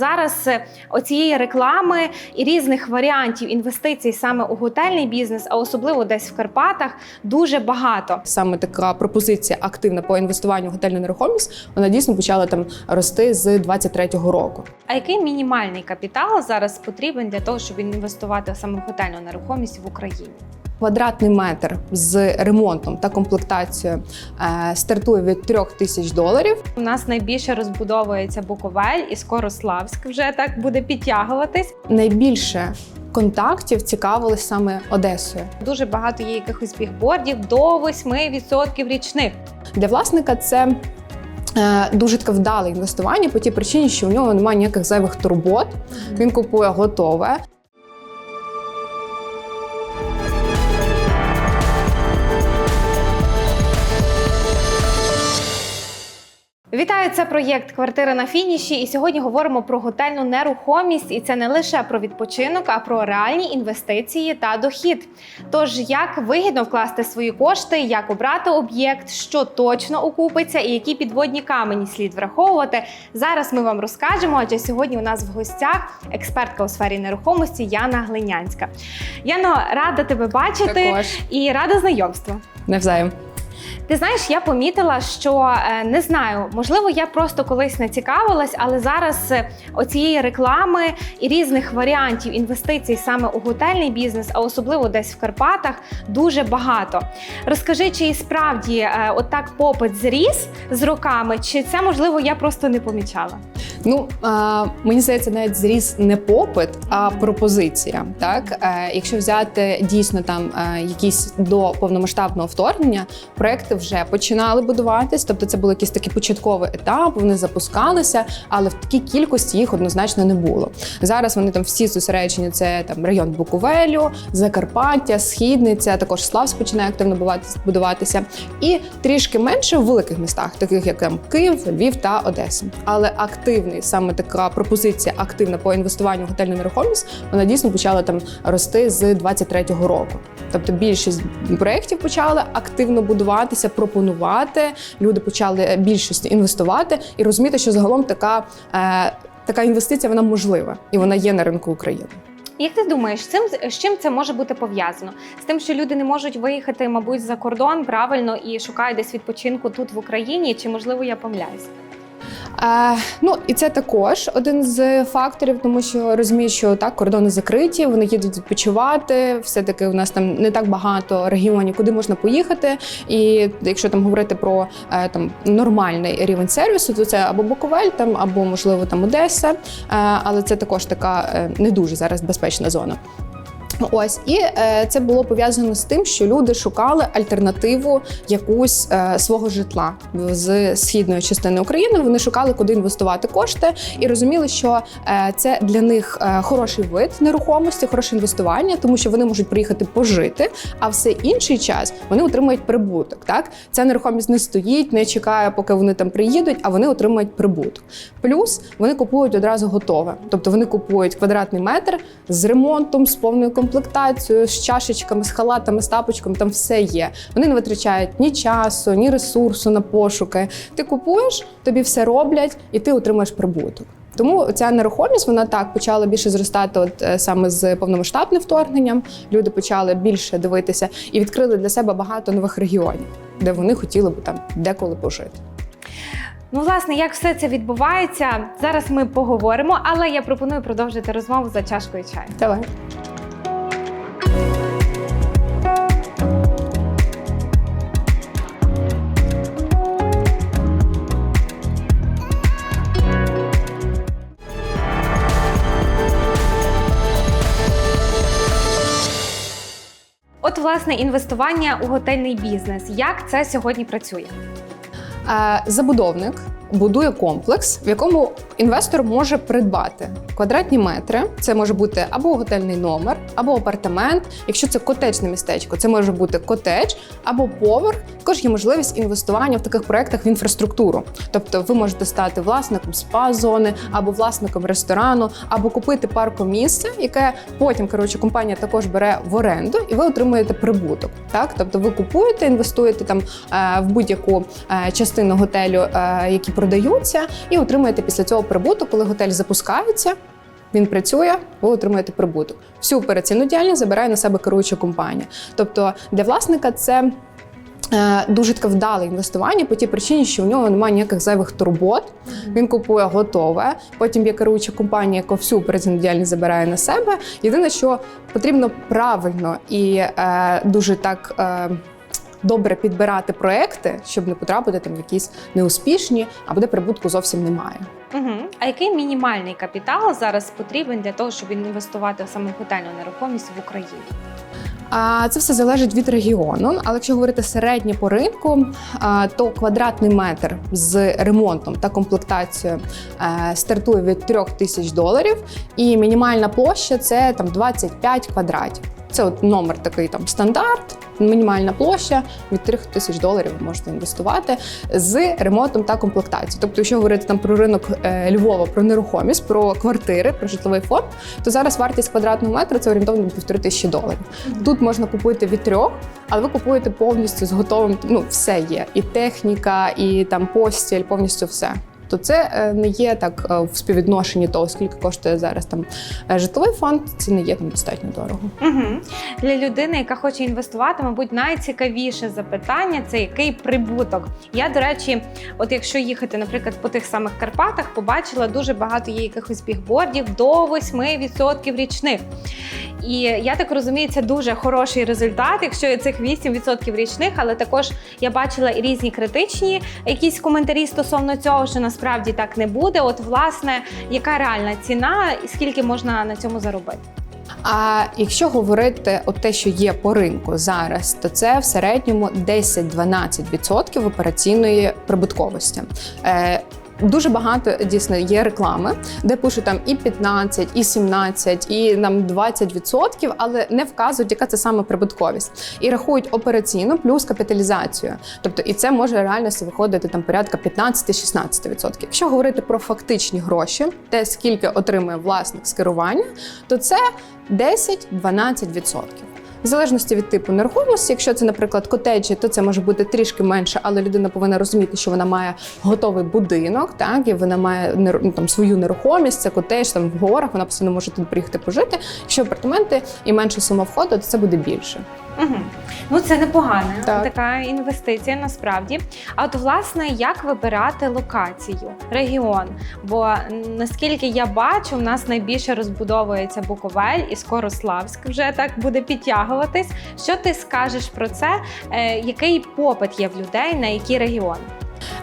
Зараз е, оцієї реклами і різних варіантів інвестицій саме у готельний бізнес, а особливо десь в Карпатах, дуже багато. Саме така пропозиція активна по інвестуванню в готельну нерухомість, вона дійсно почала там рости з 23-го року. А який мінімальний капітал зараз потрібен для того, щоб інвестувати саме в готельну нерухомість в Україні? Квадратний метр з ремонтом та комплектацією е, стартує від 3 тисяч доларів. У нас найбільше розбудовується Буковель і скоро Славськ вже так буде підтягуватись. Найбільше контактів цікавились саме Одесою. Дуже багато є якихось бігбордів до 8% річних. Для власника це е, дуже таке вдале інвестування по тій причині, що у нього немає ніяких зайвих турбот. Він купує готове. Вітаю, це проєкт Квартира на фініші. І сьогодні говоримо про готельну нерухомість. І це не лише про відпочинок, а про реальні інвестиції та дохід. Тож, як вигідно вкласти свої кошти, як обрати об'єкт, що точно окупиться, і які підводні камені слід враховувати. Зараз ми вам розкажемо. Адже сьогодні у нас в гостях експертка у сфері нерухомості Яна Глинянська. Яно, рада тебе бачити Також і рада знайомству. навзаєм. Ти знаєш, я помітила, що е, не знаю, можливо, я просто колись не цікавилась, але зараз е, оцієї реклами і різних варіантів інвестицій саме у готельний бізнес, а особливо десь в Карпатах, дуже багато. Розкажи, чи і справді е, отак попит зріс з роками, чи це можливо я просто не помічала? Ну а, мені здається, навіть зріс не попит, а пропозиція. Так, якщо взяти дійсно там якісь до повномасштабного вторгнення, проекти вже починали будуватись. Тобто, це був якийсь такий початковий етап. Вони запускалися, але в такій кількості їх однозначно не було. Зараз вони там всі зосереджені. Це там район Буковелю, Закарпаття, Східниця, також Славськ починає активно будуватися, і трішки менше в великих містах, таких як там Київ, Львів та Одеса. Але активний саме така пропозиція активна по інвестуванню в готельну нерухомість, вона дійсно почала там рости з 23-го року. Тобто більшість проєктів почали активно будуватися, пропонувати. Люди почали більшість інвестувати і розуміти, що загалом така, е, така інвестиція вона можлива і вона є на ринку України. Як ти думаєш, цим з чим це може бути пов'язано? З тим, що люди не можуть виїхати, мабуть, за кордон правильно і шукають десь відпочинку тут в Україні, чи можливо я помиляюсь? Е, ну і це також один з факторів, тому що розуміють, що так кордони закриті, вони їдуть відпочивати. Все таки у нас там не так багато регіонів, куди можна поїхати. І якщо там говорити про е, там нормальний рівень сервісу, то це або Буковель, там або можливо там Одеса, е, але це також така не дуже зараз безпечна зона. Ось і е, це було пов'язано з тим, що люди шукали альтернативу якусь е, свого житла з східної частини України. Вони шукали, куди інвестувати кошти, і розуміли, що е, це для них е, хороший вид нерухомості, хороше інвестування, тому що вони можуть приїхати пожити, а все інший час вони отримують прибуток. Так ця нерухомість не стоїть, не чекає, поки вони там приїдуть, а вони отримують прибуток. Плюс вони купують одразу готове, тобто вони купують квадратний метр з ремонтом, з повною комплектацією, з чашечками, з халатами, з тапочками, там все є. Вони не витрачають ні часу, ні ресурсу на пошуки. Ти купуєш, тобі все роблять, і ти отримаєш прибуток. Тому ця нерухомість вона так почала більше зростати, от е, саме з повномасштабним вторгненням. Люди почали більше дивитися і відкрили для себе багато нових регіонів, де вони хотіли б там деколи пожити. Ну, власне, як все це відбувається, зараз ми поговоримо, але я пропоную продовжити розмову за чашкою чаю. Давай. Власне, інвестування у готельний бізнес. Як це сьогодні працює? Е, Забудовник будує комплекс, в якому інвестор може придбати квадратні метри. Це може бути або готельний номер, або апартамент. Якщо це котеджне містечко, це може бути котедж або поверх. Також є можливість інвестування в таких проектах в інфраструктуру. Тобто, ви можете стати власником спа-зони або власником ресторану, або купити паркомісце, яке потім коротше компанія також бере в оренду, і ви отримуєте прибуток. Так, тобто ви купуєте, інвестуєте там е, в будь-яку е, частину готелю, е, які продаються, і отримуєте після цього прибуток, коли готель запускається. Він працює, ви отримуєте прибуток. Всю операційну діяльність забирає на себе керуюча компанія. Тобто для власника це е, дуже таке вдале інвестування по тій причині, що у нього немає ніяких зайвих турбот. Він купує готове. Потім є керуюча компанія, яка всю операційну діяльність забирає на себе. Єдине, що потрібно правильно і е, дуже так. Е, Добре підбирати проекти, щоб не потрапити там в якісь неуспішні, або де прибутку зовсім немає. Угу. А який мінімальний капітал зараз потрібен для того, щоб інвестувати саме в готельну нерухомість в Україні? А це все залежить від регіону. Але якщо говорити середньо по ринку, то квадратний метр з ремонтом та комплектацією е, стартує від 3 тисяч доларів, і мінімальна площа це там 25 квадратів. Це от номер такий там стандарт. Мінімальна площа від 3 тисяч доларів ви можете інвестувати з ремонтом та комплектацією. Тобто, якщо говорити там про ринок е, Львова, про нерухомість, про квартири, про житловий фонд, то зараз вартість квадратного метра це орієнтовно півтори тисячі доларів. Тут можна купити від трьох, але ви купуєте повністю з готовим. Ну, все є. І техніка, і там постіль, повністю все. То це е, не є так е, в співвідношенні того, скільки коштує зараз там е, житловий фонд. Це не є там достатньо дорого. Угу. Для людини, яка хоче інвестувати, мабуть, найцікавіше запитання це який прибуток. Я, до речі, от якщо їхати, наприклад, по тих самих Карпатах, побачила дуже багато є якихось бігбордів до 8% річних. І я так розумію, це дуже хороший результат, якщо цих 8% річних, але також я бачила і різні критичні якісь коментарі стосовно цього, що насправді так не буде. От, власне, яка реальна ціна і скільки можна на цьому заробити? А якщо говорити от те, що є по ринку зараз, то це в середньому 10-12% операційної прибутковості. Дуже багато дійсно є реклами, де пишуть там і 15, і 17, і нам 20%, але не вказують, яка це саме прибутковість, і рахують операційну плюс капіталізацію. Тобто, і це може реально виходити там порядка 15-16%. Якщо говорити про фактичні гроші, те скільки отримує власник з керування, то це 10-12%. В залежності від типу нерухомості, якщо це, наприклад, котеджі, то це може бути трішки менше, але людина повинна розуміти, що вона має готовий будинок, так і вона має ну, там свою нерухомість, це котедж там в горах, вона постійно може тут приїхати пожити. Якщо апартаменти і менше сума входу, то це буде більше. Угу. Ну це непогана Так. така інвестиція насправді. А от власне як вибирати локацію, регіон? Бо наскільки я бачу, у нас найбільше розбудовується Буковель і Скорославськ вже так буде підтягуватись. Що ти скажеш про це? Е, який попит є в людей на які регіони?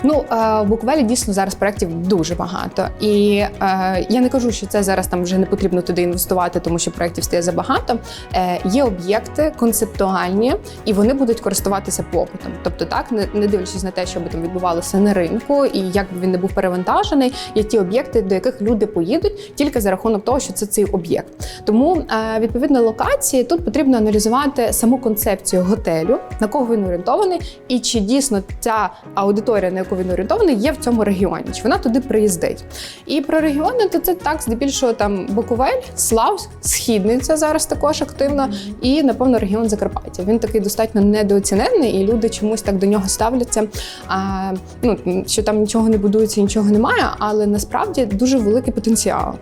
Ну е, в Буковелі дійсно зараз проєктів дуже багато, і е, я не кажу, що це зараз там вже не потрібно туди інвестувати, тому що проєктів стає забагато. Е, є об'єкти концептуальні, і вони будуть користуватися попитом. Тобто, так не, дивлячись на те, що би там відбувалося на ринку, і як би він не був перевантажений, є ті об'єкти, до яких люди поїдуть тільки за рахунок того, що це цей об'єкт. Тому е, відповідно локації тут потрібно аналізувати саму концепцію готелю, на кого він орієнтований, і чи дійсно ця аудиторія, на яку він орієнтований, є в цьому регіоні, чи вона туди приїздить. І про регіони, то це так, здебільшого там Буковель, Славськ, Східниця зараз також активно, і напевно регіон Закарпаття. Він такий достатньо недооцінений, і люди чомусь так до нього ставляться. А, ну, що там нічого не будується, нічого немає, але насправді дуже великий потенціал.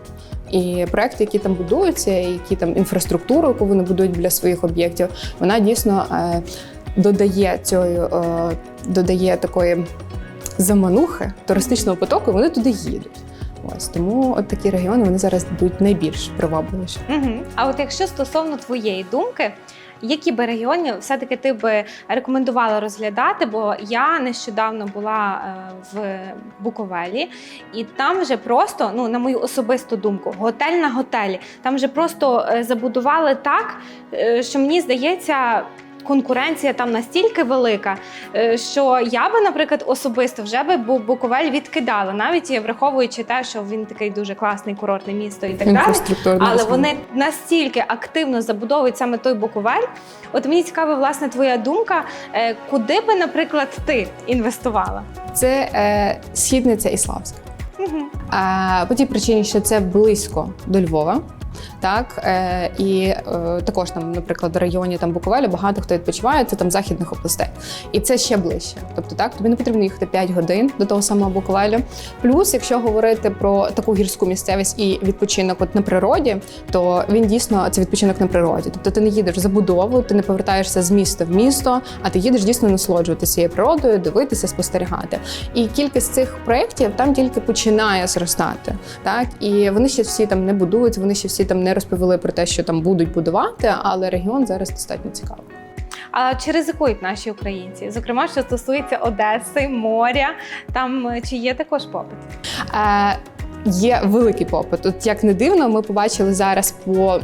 І проекти, які там будуються, які там інфраструктуру, яку вони будують для своїх об'єктів, вона дійсно е, додає цієї, е, додає такої заманухи туристичного потоку, і вони туди їдуть. Ось тому от такі регіони вони зараз будуть найбільш привабливіші. Угу. А от якщо стосовно твоєї думки, які би регіони все-таки ти би рекомендувала розглядати? Бо я нещодавно була е, в Буковелі, і там вже просто, ну на мою особисту думку, готель на готелі. Там вже просто е, забудували так, що мені здається. Конкуренція там настільки велика, е, що я би, наприклад, особисто вже би Буковель відкидала, навіть враховуючи те, що він такий дуже класний курортне місто і так далі. Але вони настільки активно забудовують саме той Буковель. От мені цікава, власне, твоя думка, е, куди би, наприклад, ти інвестувала? це е, східниця і Славська. А, по тій причині, що це близько до Львова. Так, е, і е, також там, наприклад, в районі там Буковеля багато хто відпочиває, це там західних областей. І це ще ближче. Тобто, так, тобі не потрібно їхати 5 годин до того самого Буковеля. Плюс, якщо говорити про таку гірську місцевість і відпочинок от на природі, то він дійсно це відпочинок на природі. Тобто ти не їдеш забудову, ти не повертаєшся з міста в місто, а ти їдеш дійсно насолоджуватися цією природою, дивитися, спостерігати. І кількість цих проєктів там тільки починає зростати. Так і вони ще всі там не будують, вони ще всі там не розповіли про те, що там будуть будувати, але регіон зараз достатньо цікавий. А чи ризикують наші українці? Зокрема, що стосується Одеси, моря, там е, чи є також попит? Е, Є великий попит. От як не дивно, ми побачили зараз по е,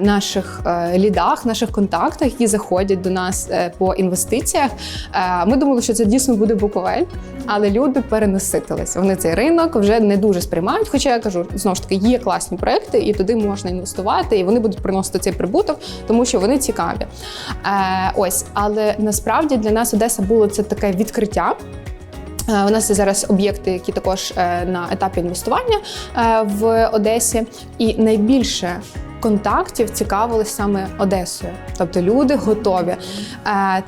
наших е, лідах, наших контактах, які заходять до нас е, по інвестиціях. Ми думали, що це дійсно буде Буковель, але люди перенаситилися. Вони цей ринок вже не дуже сприймають. Хоча я кажу, знову ж таки, є класні проекти, і туди можна інвестувати, і вони будуть приносити цей прибуток, тому що вони цікаві. Ось, але насправді для нас Одеса було це таке відкриття. Е, У нас є зараз об'єкти, які також е, на етапі інвестування е, в Одесі, і найбільше контактів цікавились саме Одесою. Тобто люди готові.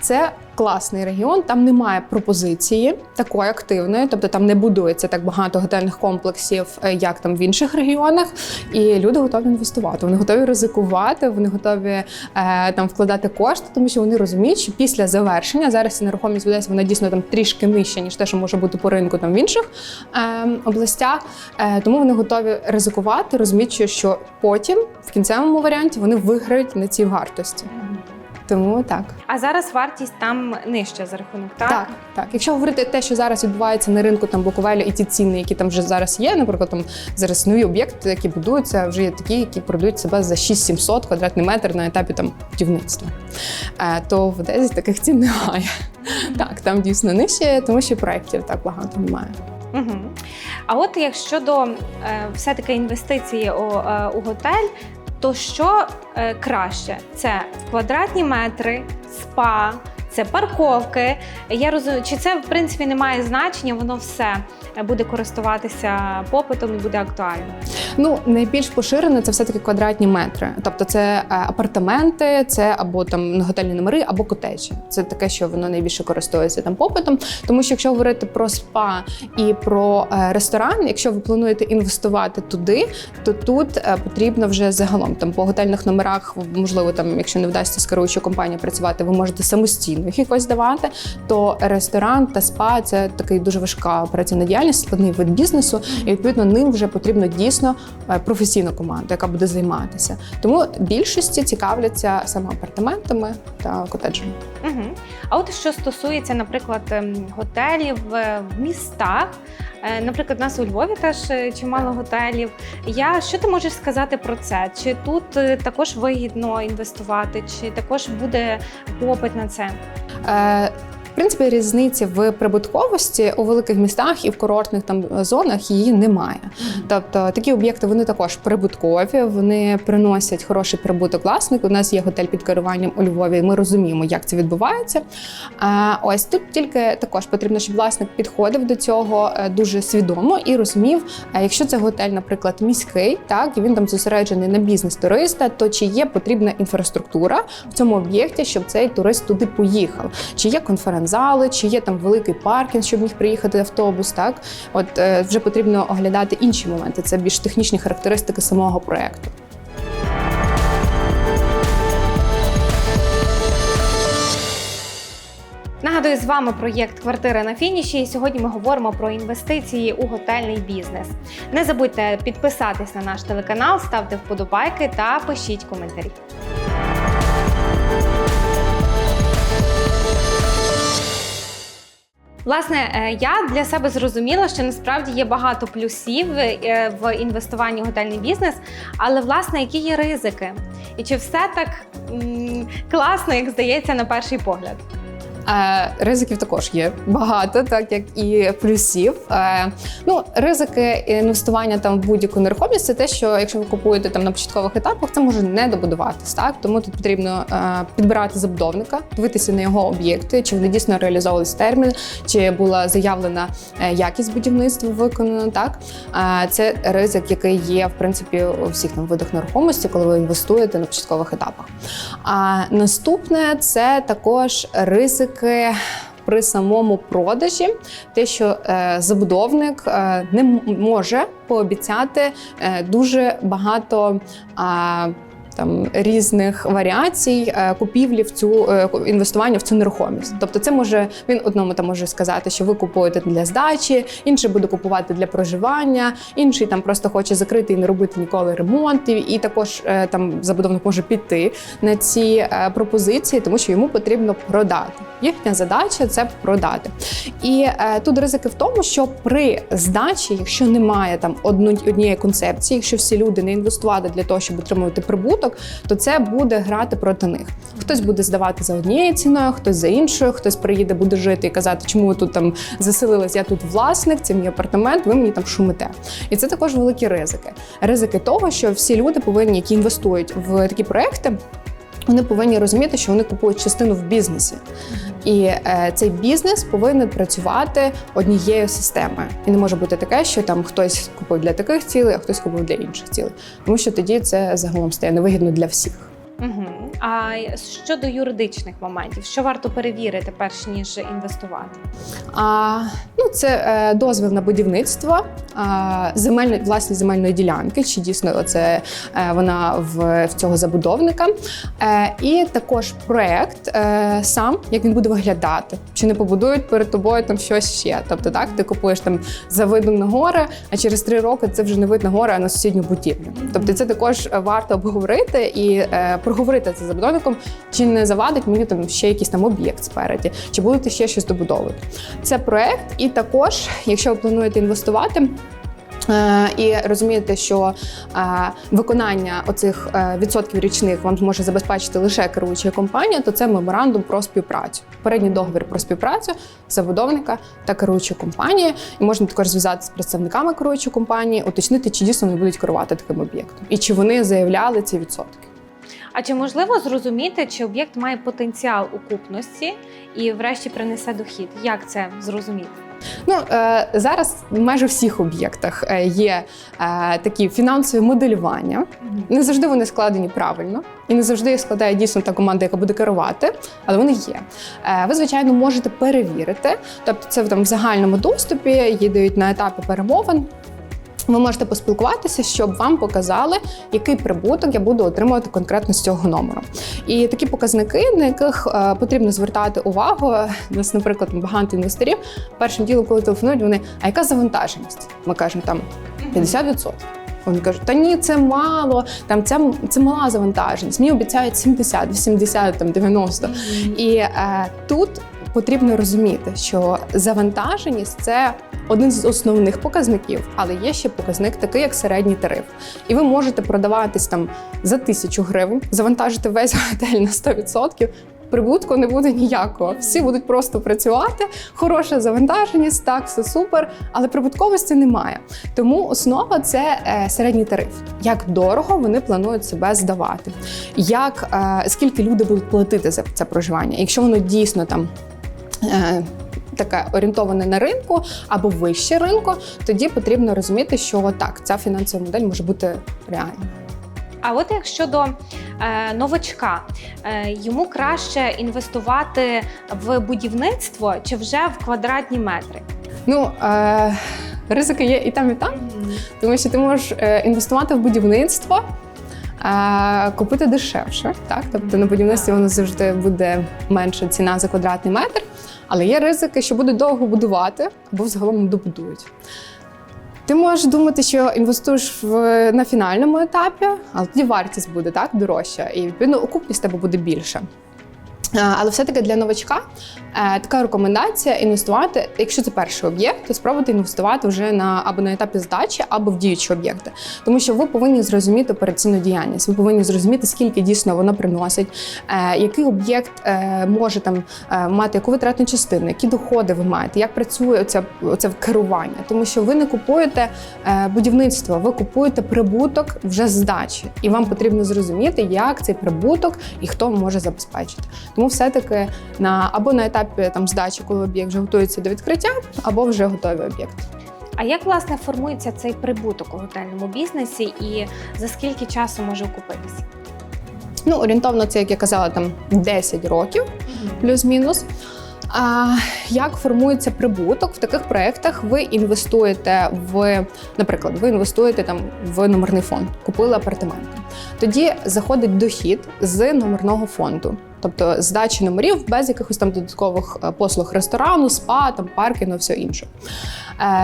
Це класний регіон, там немає пропозиції такої активної, тобто там не будується так багато готельних комплексів, е, як там в інших регіонах. І люди готові інвестувати. Вони готові ризикувати, вони готові е, там вкладати кошти, тому що вони розуміють, що після завершення зараз нерухомість в вона дійсно там трішки нижча, ніж те, що може бути по ринку там в інших е, областях. Е, тому вони готові ризикувати, розуміючи, що потім в кінцевому варіанті вони виграють на цій вартості. Тому так. А зараз вартість там нижча за рахунок, так? Так, так. Якщо говорити те, що зараз відбувається на ринку там Буковеля, і ті ціни, які там вже зараз є, наприклад, там зараз нові об'єкти, які будуються, вже є такі, які продають себе за 6-700 квадратний метр на етапі там будівництва. Е, то в Одесі таких цін немає. Так, там дійсно нижче, тому що проєктів так багато немає. Угу. А от якщо до е, все-таки інвестиції у, е, у готель, то що е, краще? Це квадратні метри, спа, це парковки. Я розумію, чи це в принципі не має значення, воно все буде користуватися попитом і буде актуально. Ну, найбільш поширене це все-таки квадратні метри. Тобто це е, апартаменти, це або там готельні номери, або котеджі. Це таке, що воно найбільше користується там попитом. Тому що якщо говорити про спа і про е, ресторан, якщо ви плануєте інвестувати туди, то тут е, потрібно вже загалом там по готельних номерах, можливо, там, якщо не вдасться з керуючою компанією працювати, ви можете самостійно їх якось давати. То ресторан та спа це такий дуже важка операційна діяльність, складний вид бізнесу, і відповідно ним вже потрібно дійсно е, професійна команда, яка буде займатися. Тому більшості цікавляться саме апартаментами та котеджами. Угу. А от що стосується, наприклад, ем, готелів е, в містах. Е, Наприклад, у нас у Львові теж е, чимало готелів. Я що ти можеш сказати про це? Чи тут е, також вигідно інвестувати, чи також буде попит на це? Принципі, різниці в прибутковості у великих містах і в курортних там зонах її немає. Тобто такі об'єкти вони також прибуткові, вони приносять хороший прибуток власнику. У нас є готель під керуванням у Львові. і Ми розуміємо, як це відбувається. А ось тут тільки також потрібно, щоб власник підходив до цього е, дуже свідомо і розумів, якщо це готель, наприклад, міський, так і він там зосереджений на бізнес туриста, то чи є потрібна інфраструктура в цьому об'єкті, щоб цей турист туди поїхав? Чи є конференц-зали, чи є там великий паркінг, щоб міг приїхати автобус? Так, от е, вже потрібно оглядати інші моменти. Це більш технічні характеристики самого проекту. Нагадую, з вами проєкт Квартира на фініші. І сьогодні ми говоримо про інвестиції у готельний бізнес. Не забудьте підписатись на наш телеканал, ставте вподобайки та пишіть коментарі. Власне, е, я для себе зрозуміла, що насправді є багато плюсів е, в інвестуванні в готельний бізнес, але власне, які є ризики? І чи все так м, класно, як здається на перший погляд? Е, ризиків також є багато, так як і плюсів. Е, ну, ризики інвестування там в будь-яку нерухомість це те, що якщо ви купуєте там на початкових етапах, це може не добудуватись. Так тому тут потрібно е, підбирати забудовника, дивитися на його об'єкти, чи вони дійсно реалізовувались термін, чи була заявлена якість будівництва виконана. Так це ризик, який є в принципі у всіх там видах нерухомості, коли ви інвестуєте на початкових етапах. А наступне це також ризики при самому продажі, те, що е, забудовник е, не може пообіцяти е, дуже багато. Там різних варіацій е, купівлі в цю е, інвестування в цю нерухомість. Тобто, це може він одному там може сказати, що ви купуєте для здачі, інший буде купувати для проживання, інший там просто хоче закрити і не робити ніколи ремонтів. І також е, там забудовник може піти на ці пропозиції, тому що йому потрібно продати. Їхня задача це продати. І тут ризики в тому, що при здачі, якщо немає там однієї концепції, якщо всі люди не інвестували для того, щоб отримувати прибуток, то це буде грати проти них. Хтось буде здавати за однією ціною, хтось за іншою, хтось приїде, буде жити і казати, чому ви тут там заселились, я тут власник, це мій апартамент, ви мені там шумите. І це також великі ризики. Ризики того, що всі люди повинні, які інвестують в такі проекти. Вони повинні розуміти, що вони купують частину в бізнесі, і е, цей бізнес повинен працювати однією системою. І не може бути таке, що там хтось купив для таких цілей, а хтось купив для інших цілей. Тому що тоді це загалом стає невигідно для всіх. А щодо юридичних моментів, що варто перевірити, перш ніж інвестувати? А, ну, це е, дозвіл на будівництво, а, земельної власність земельної ділянки, чи дійсно це е, вона в, в цього забудовника. Е, і також проект е, сам, як він буде виглядати, чи не побудують перед тобою там щось ще. Тобто, так ти купуєш там за видом на гори, а через три роки це вже не вид на гори, а на сусідню будівлю. Тобто, це також варто обговорити і е, проговорити це забудовником, чи не завадить мені там ще якийсь там об'єкт спереді, чи будете ще щось добудовувати. Це проект, і також, якщо ви плануєте інвестувати. е, І розумієте, що е, виконання оцих е, відсотків річних вам зможе забезпечити лише керуюча компанія, то це меморандум про співпрацю. Передній договір про співпрацю забудовника та керуючої компанії. І можна також зв'язатися з представниками керуючої компанії, уточнити, чи дійсно вони будуть керувати таким об'єктом, і чи вони заявляли ці відсотки. А чи можливо зрозуміти, чи об'єкт має потенціал окупності і, врешті, принесе дохід? Як це зрозуміти? Ну е, зараз в майже всіх об'єктах е, є е, такі фінансові моделювання. Не завжди вони складені правильно, і не завжди їх складає дійсно та команда, яка буде керувати, але вони є. Ви, звичайно, можете перевірити, тобто це там в загальному доступі, їдуть на етапі перемовин. Ви можете поспілкуватися, щоб вам показали, який прибуток я буду отримувати конкретно з цього номеру. І такі показники, на яких е, потрібно звертати увагу. Нас, наприклад, багато інвесторів першим ділом, коли телефонують, вони а яка завантаженість? Ми кажемо там 50%. Вони кажуть, та ні, це мало, там це, це мала завантаженість. Мені обіцяють 70, 80, там 90. І е, тут потрібно розуміти, що завантаженість це один з основних показників, але є ще показник такий, як середній тариф. І ви можете продаватись там за тисячу гривень, завантажити весь готель на 100%, Прибутку не буде ніякого. Всі будуть просто працювати. Хороша завантаженість, так все супер, але прибутковості немає. Тому основа це е, середній тариф. Як дорого вони планують себе здавати, як е, скільки люди будуть платити за це проживання, якщо воно дійсно там. Е, Таке орієнтоване на ринку або вище ринку, тоді потрібно розуміти, що так, ця фінансова модель може бути реальна. А от як щодо е, новачка, е, йому краще інвестувати в будівництво чи вже в квадратні метри? Ну е, ризики є і там, і там. Тому що ти можеш е, інвестувати в будівництво, е, купити дешевше. Так? Тобто на будівництві воно завжди буде менша ціна за квадратний метр, але є ризики, що будуть довго будувати або взагалом не добудують. Ти можеш думати, що інвестуєш в, на фінальному етапі, але тоді вартість буде так дорожча, і відповідно окупність тебе буде більша. Е, Але все-таки для новачка е, така рекомендація інвестувати, якщо це перший об'єкт, то спробуйте інвестувати вже на або на етапі здачі, або в діючі об'єкти. Тому що ви повинні зрозуміти операційну діяльність, ви повинні зрозуміти, скільки дійсно воно приносить, е, який об'єкт може там мати яку витратну частину, які доходи ви маєте, як працює оце, оце керування. Тому що ви не купуєте будівництво, ви купуєте прибуток вже здачі, і вам потрібно зрозуміти, як цей прибуток і хто може забезпечити. Тому все-таки на або на етапі там здачі, коли об'єкт вже готується до відкриття, або вже готовий об'єкт. А як власне формується цей прибуток у готельному бізнесі і за скільки часу може окупитися? Ну, орієнтовно, це як я казала, там 10 років плюс-мінус. А як формується прибуток в таких проєктах? Ви інвестуєте в, наприклад, ви інвестуєте там в номерний фонд, купили апартаменти. Тоді заходить дохід з номерного фонду, тобто здачі номерів без якихось там додаткових е, послуг ресторану, спа, там паркінгу, все інше.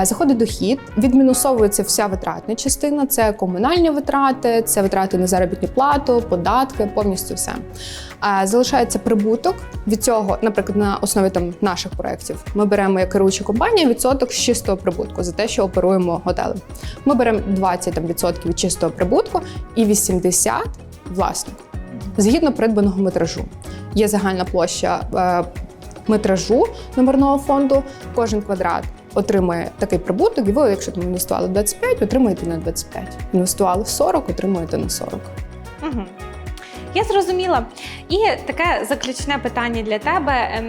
Заходить дохід, відмінусовується вся витратна частина. Це комунальні витрати, це витрати на заробітну плату, податки, повністю все. Е, Залишається прибуток від цього, наприклад, на основі там наших проєктів. Ми беремо як керуюча компанія відсоток з чистого прибутку за те, що оперуємо готелем. Ми беремо 20 там, відсотків від чистого прибутку і 80 власник. Згідно придбаного метражу. Є загальна площа е, метражу номерного фонду. Кожен квадрат отримує такий прибуток, і ви, якщо там інвестували в 25, отримуєте на 25. Інвестували в 40, отримуєте на 40. Угу. Я зрозуміла. І таке заключне питання для тебе.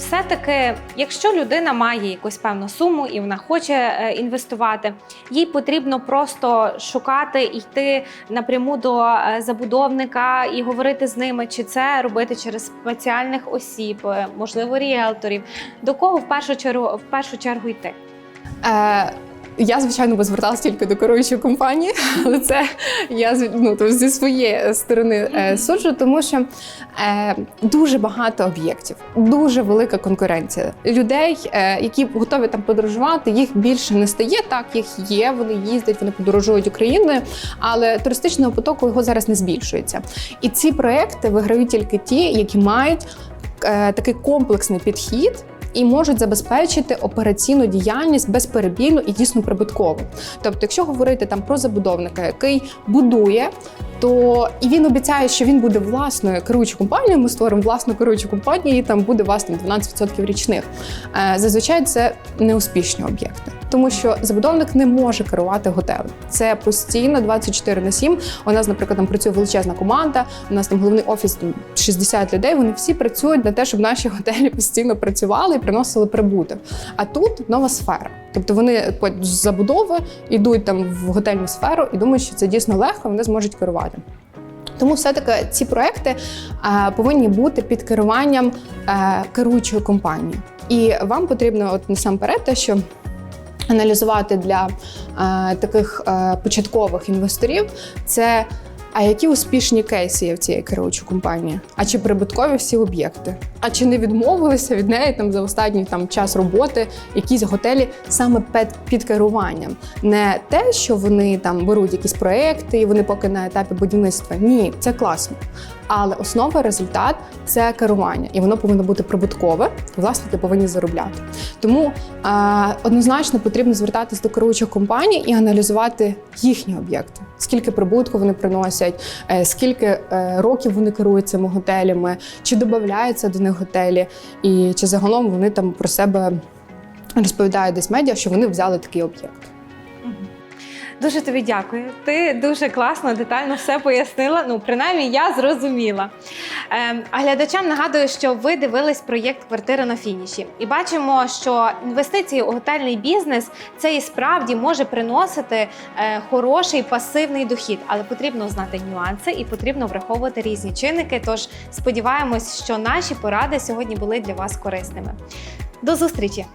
Все-таки, якщо людина має якусь певну суму і вона хоче е, інвестувати, їй потрібно просто шукати і йти напряму до е, забудовника і говорити з ними, чи це робити через спеціальних осіб, е, можливо, ріелторів. До кого в першу чергу в першу чергу йти? Я, звичайно, би зверталася тільки до керуючої компанії, але це я ну, то зі своєї сторони е, суджу, тому що е, дуже багато об'єктів, дуже велика конкуренція. Людей, е, які готові там подорожувати, їх більше не стає. Так, їх є, вони їздять, вони подорожують Україною, але туристичного потоку його зараз не збільшується. І ці проекти виграють тільки ті, які мають е, такий комплексний підхід. І можуть забезпечити операційну діяльність безперебійну і дійсно прибуткову. Тобто, якщо говорити там про забудовника, який будує, то і він обіцяє, що він буде власною керуючою компанією. Ми створимо власну керуючу компанію, і там буде там 12% річних. Е, Зазвичай це неуспішні об'єкти, тому що забудовник не може керувати готелем. Це постійно 24 на 7. У нас, наприклад, там працює величезна команда. У нас там головний офіс там 60 людей. Вони всі працюють на те, щоб наші готелі постійно працювали і приносили прибуток. А тут нова сфера. Тобто вони з забудови йдуть там в готельну сферу і думають, що це дійсно легко, вони зможуть керувати. Тому все-таки ці проекти е, повинні бути під керуванням е, керуючої компанії. І вам потрібно от насамперед те, що аналізувати для е, таких початкових інвесторів, це а які успішні кейси є в цієї керуючої компанії? А чи прибуткові всі об'єкти? А чи не відмовилися від неї там за останній там час роботи якісь готелі саме під, під керуванням? Не те, що вони там беруть якісь проекти, і вони поки на етапі будівництва. Ні, це класно. Але основа результат це керування, і воно повинно бути прибуткове. Власники повинні заробляти. Тому е, однозначно потрібно звертатись до керуючих компаній і аналізувати їхні об'єкти. Скільки прибутку вони приносять, е, скільки е, років вони керують цими готелями, чи додаються до них готелі, і чи загалом вони там про себе розповідають десь медіа, що вони взяли такий об'єкт. Дуже тобі дякую. Ти дуже класно, детально все пояснила. Ну, принаймні, я зрозуміла. Ем, а глядачам нагадую, що ви дивились проєкт Квартира на фініші, і бачимо, що інвестиції у готельний бізнес це і справді може приносити е, хороший пасивний дохід, але потрібно знати нюанси і потрібно враховувати різні чинники. Тож сподіваємось, що наші поради сьогодні були для вас корисними. До зустрічі!